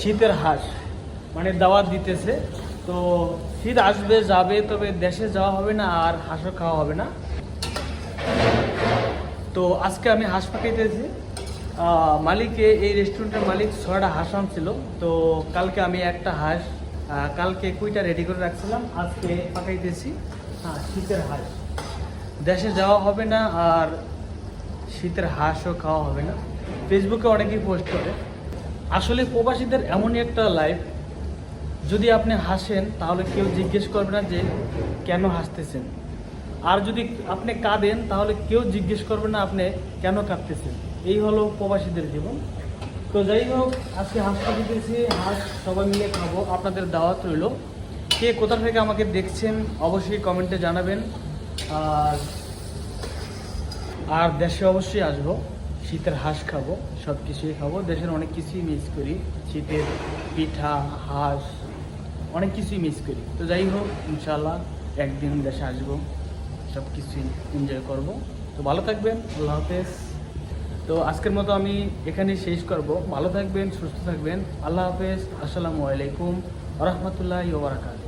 শীতের হাঁস মানে দাওয়াত দিতেছে। তো শীত আসবে, যাবে, তবে দেশে যাওয়া হবে না আর হাঁসও খাওয়া হবে না। তো আজকে আমি হাঁস পাকাইতেছি। মালিকে, এই রেস্টুরেন্টের মালিক ছয়টা হাঁস আনছিল। তো কালকে আমি একটা হাঁস কালকে কুইটা রেডি করে রাখছিলাম। আজকে পাকাইতেছি। হ্যাঁ শীতের হাঁস। দেশে যাওয়া হবে না আর শীতের হাঁসও খাওয়া হবে না। ফেসবুকে অনেকেই পোস্ট করে। আসলে প্রবাসীদের এমনই একটা লাইফ যদি আপনি হাসেন, তাহলে কেউ জিজ্ঞেস করবে না যে কেন হাসতেছেন। আর যদি আপনি কাঁদেন, তাহলে কেউ জিজ্ঞেস করবে না আপনি কেন কাঁদতেছেন। এই হলো প্রবাসীদের জীবন। তো যাই হোক, আজকে হাঁস দিতেছি হাঁস সবাই মিলে খাব। আপনাদের দাওয়াত রইল। কে কোথা থেকে আমাকে দেখছেন, অবশ্যই কমেন্টে জানাবেন। আর আর দেশে অবশ্যই আসব। শীতের হাঁস খাব সব কিছুই খাব। দেশের অনেক কিছুই মিস করি। শীতের পিঠা, হাঁস, অনেক কিছুই মিস করি। তো যাই হোক ইনশাল্লাহ একদিন দেশে আসব সব কিছুই এনজয় করব। তো ভালো থাকবেন, আল্লাহ হাফেজ। তো আজকের মতো আমি এখানেই শেষ করব। ভালো থাকবেন, সুস্থ থাকবেন। আল্লাহ হাফেজ, আসসালামু আলাইকুম রহমতুল্লাহ বারাকাত